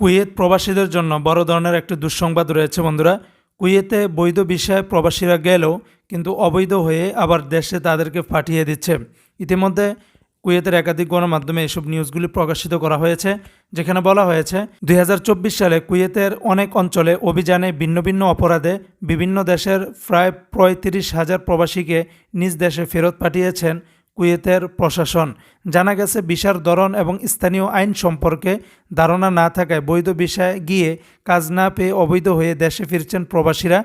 Kuwait প্রবাসীদের জন্য বড় ধরনের একটি দুঃসংবাদ রয়েছে, বন্ধুরা। কুয়েতে বৈধ বিষয়ে প্রবাসীরা গেলেও কিন্তু অবৈধ হয়ে আবার দেশে তাদেরকে পাঠিয়ে দিচ্ছে। ইতিমধ্যে কুয়েতের একাধিক গণমাধ্যমে এসব নিউজগুলি প্রকাশিত করা হয়েছে, যেখানে বলা হয়েছে, দুই হাজার চব্বিশ সালে কুয়েতের অনেক অঞ্চলে অভিযানে ভিন্ন ভিন্ন অপরাধে বিভিন্ন দেশের প্রায় পঁয়ত্রিশ হাজার প্রবাসীকে নিজ দেশে ফেরত পাঠিয়েছেন কুয়েতের প্রশাসন। জানা গেছে ভিসার ধরন এবং স্থানীয় আইন সম্পর্কে ধারণা না থাকায় বৈধ ভিসায় গিয়ে কাজ না পেয়ে অবৈধ হয়ে দেশে ফিরছেন প্রবাসীরা।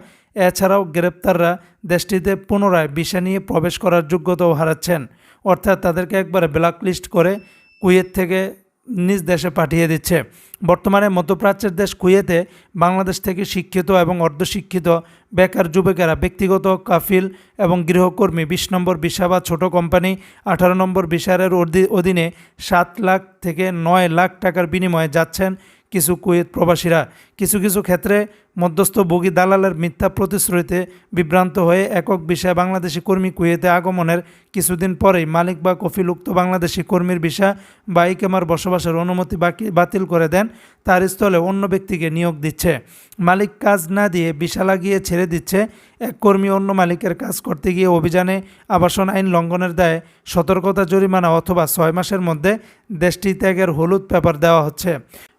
এছাড়াও গ্রেপ্তাররা দেশটিতে পুনরায় ভিসা নিয়ে প্রবেশ করার যোগ্যতাও হারাচ্ছেন। অর্থাৎ তাদেরকে একবারে ব্ল্যাকলিস্ট করে কুয়েত থেকে নিজ দেশে পাঠিয়ে দিচ্ছে। বর্তমানে মধ্যপ্রাচ্যের দেশ কুয়েতে বাংলাদেশ থেকে শিক্ষিত এবং অর্ধশিক্ষিত বেকার যুবকেরা ব্যক্তিগত কাফিল এবং গৃহকর্মী বিশ নম্বর ভিসা বা ছোট কোম্পানি, আঠারো নম্বর বিশারের অধীনে সাত লাখ থেকে নয় লাখ টাকার বিনিময়ে যাচ্ছেন কিছু কুয়েত প্রবাসীরা। কিছু কিছু ক্ষেত্রে মধ্যস্থ বগি দালালের মিথ্যা প্রতিশ্রুতিতে বিভ্রান্ত হয়ে একক বিষয়ে বাংলাদেশি কর্মী কুয়েতে আগমনের কিছুদিন পরেই মালিক বা কফিলুক্ত বাংলাদেশি কর্মীর ভিসা বা ইকেমার বসবাসের অনুমতি বাকি বাতিল করে দেন। তার স্থলে অন্য ব্যক্তিকে নিয়োগ দিচ্ছে। মালিক কাজ না দিয়ে বিশালা গিয়ে ছেড়ে দিচ্ছে। এক কর্মী অন্য মালিকের কাজ করতে গিয়ে অভিযানে আবাসন আইন লঙ্ঘনের দায়ে সতর্কতা জরিমানা অথবা ছয় মাসের মধ্যে দেশটি ত্যাগের হলুদ পেপার দেওয়া হচ্ছে।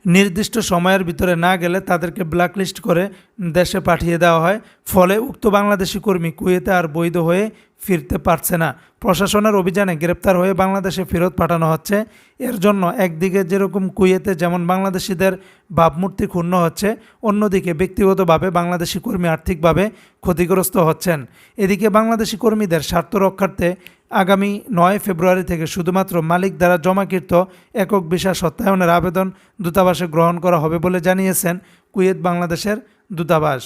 নির্দিষ্ট সময়ের ভিতরে না গেলে তাদেরকে ব্ল্যাকলিস্ট করে দেশে পাঠিয়ে দেওয়া হয়। ফলে উক্ত বাংলাদেশি কর্মী কুয়েতে আর বৈধ হয়ে ফিরতে পারছে না। প্রশাসনের অভিযানে গ্রেপ্তার হয়ে বাংলাদেশে ফেরত পাঠানো হচ্ছে। এর জন্য একদিকে যেরকম কুয়েতে যেমন বাংলাদেশিদের ভাবমূর্তি ক্ষুণ্ণ হচ্ছে, অন্যদিকে ব্যক্তিগতভাবে বাংলাদেশি কর্মী আর্থিকভাবে ক্ষতিগ্রস্ত হচ্ছেন। এদিকে বাংলাদেশি কর্মীদের স্বার্থ রক্ষার্থে আগামী নয় ফেব্রুয়ারি থেকে শুধুমাত্র মালিক দ্বারা জমাকৃত একক ভিসা সত্যায়নের আবেদন দূতাবাসে গ্রহণ করা হবে বলে জানিয়েছেন কুয়েত বাংলাদেশের দূতাবাস।